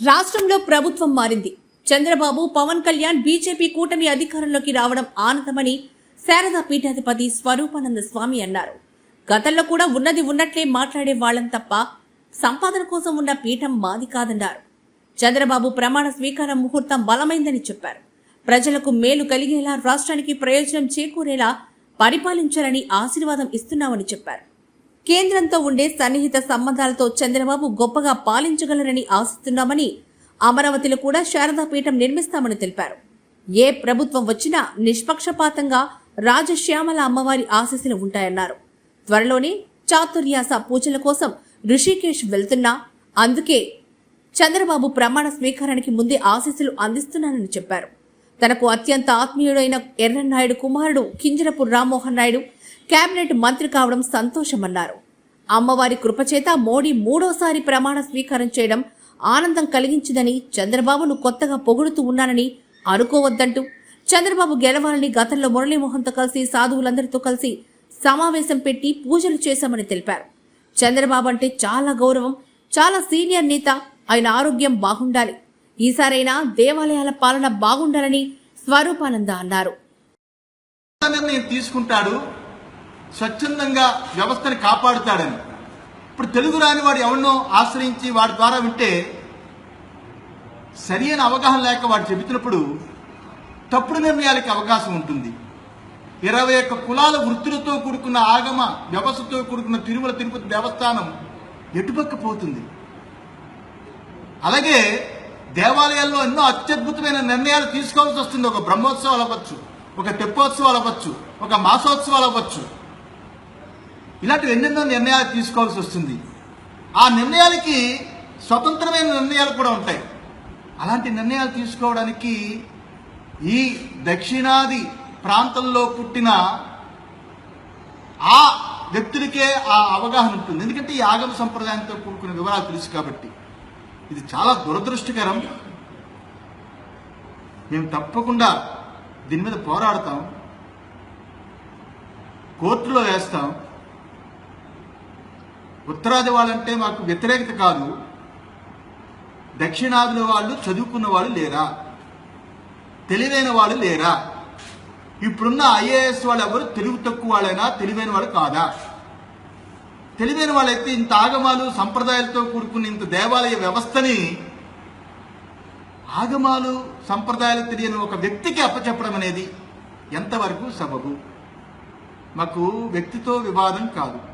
రాష్ట్రంలో ప్రభుత్వం మారింది. చంద్రబాబు పవన్ కళ్యాణ్ బీజేపీ కూటమి అధికారంలోకి రావడం ఆనందమని శారదా పీఠాధిపతి స్వరూపానంద స్వామి అన్నారు. గతంలో కూడా ఉన్నది ఉన్నట్లే మాట్లాడే వాళ్ళం తప్ప సంపాదన కోసం ఉన్న పీఠం మాది కాదన్నారు. చంద్రబాబు ప్రమాణ స్వీకారం ముహూర్తం బలమైందని చెప్పారు. ప్రజలకు మేలు కలిగేలా రాష్ట్రానికి ప్రయోజనం చేకూరేలా పరిపాలించాలని ఆశీర్వాదం ఇస్తున్నామని చెప్పారు. కేంద్రంతో ఉండే సన్నిహిత సంబంధాలతో చంద్రబాబు గొప్పగా పాలించగలరని ఆశిస్తున్నామని అమరావతిలో కూడా శారదా పీఠం నిర్మిస్తామని తెలిపారు. ఏ ప్రభుత్వం వచ్చినా నిష్పక్షపాతంగా రాజశ్యామల అమ్మవారి ఆశీస్సులు ఉంటాయన్నారు. త్వరలోనే చాతుర్యాస పూజల కోసం ఋషికేశ్ వెళ్తున్నా అందుకే చంద్రబాబు ప్రమాణ స్వీకారానికి ముందే ఆశీస్సులు అందిస్తున్నానని చెప్పారు. తనకు అత్యంత ఆత్మీయుడైన ఎర్రన్నాయుడు కుమారుడు కింజరపు రామ్మోహన్ నాయుడు కేబినెట్ మంత్రి కావడం సంతోషమన్నారు. అమ్మవారి కృపచేత మోడీ మూడోసారి ప్రమాణ స్వీకారం చేయడం ఆనందం కలిగించిందని చంద్రబాబును కొత్తగా పొగుడుతూ ఉన్నానని అనుకోవద్దంటూ చంద్రబాబు గెలవాలని గతంలో మురళీమోహన్తో కలిసి సాధువులందరితో కలిసి సమావేశం పెట్టి పూజలు చేశామని తెలిపారు. చంద్రబాబు అంటే చాలా గౌరవం చాలా సీనియర్ నేత ఆయన ఆరోగ్యం బాగుండాలి. ఈసారైనా దేవాలయాల పాలన బాగుండాలని స్వరూపానంద అన్నారు. తీసుకుంటాడు. స్వచ్ఛందంగా వ్యవస్థని కాపాడుతాడని. ఇప్పుడు తెలుగు రాని వాడు ఎవరినో ఆశ్రయించి వాడి ద్వారా వింటే సరి అయిన అవగాహన లేక వాడు చెబుతున్నప్పుడు తప్పుడు నిర్ణయాలకి అవకాశం ఉంటుంది. ఇరవై ఒక్క కులాల వృత్తులతో కూడుకున్న ఆగమ వ్యవస్థతో కూడుకున్న తిరుమల తిరుపతి దేవస్థానం ఎటుపక్క పోతుంది? అలాగే దేవాలయాల్లో ఎన్నో అత్యద్భుతమైన నిర్ణయాలు తీసుకోవాల్సి వస్తుంది. ఒక బ్రహ్మోత్సవాలు అవ్వచ్చు ఒక తెప్పోత్సవాలు అవ్వచ్చు ఒక మాసోత్సవాలు అవ్వచ్చు. ఇలాంటి ఎన్నెన్నో నిర్ణయాలు తీసుకోవాల్సి వస్తుంది. ఆ నిర్ణయాలకి స్వతంత్రమైన నిర్ణయాలు కూడా ఉంటాయి. అలాంటి నిర్ణయాలు తీసుకోవడానికి ఈ దక్షిణాది ప్రాంతంలో పుట్టిన ఆ వ్యక్తులకే ఆ అవగాహన ఉంటుంది. ఎందుకంటే ఈ ఆగమ సంప్రదాయంతో కూడుకున్న వివరాలు తెలుసు కాబట్టి. ఇది చాలా దురదృష్టకరం. మేము తప్పకుండా దీని మీద పోరాడతాం. కోర్టులో వేస్తాం. ఉత్తరాది వాళ్ళంటే మాకు వ్యతిరేకత కాదు. దక్షిణాదుల వాళ్ళు చదువుకున్న వాళ్ళు లేరా? తెలివైన వాళ్ళు లేరా? ఇప్పుడున్న ఐఏఎస్ వాళ్ళు ఎవరు? తెలుగు తక్కువ వాళ్ళైనా తెలివైన వాళ్ళు కాదా? తెలివైన వాళ్ళైతే ఇంత ఆగమాలు సంప్రదాయాలతో కూడుకున్న ఇంత దేవాలయ వ్యవస్థని ఆగమాలు సంప్రదాయాలు తెలియని ఒక వ్యక్తికి అప్పచెప్పడం అనేది ఎంతవరకు సబబు? మాకు వ్యక్తితో వివాదం కాదు.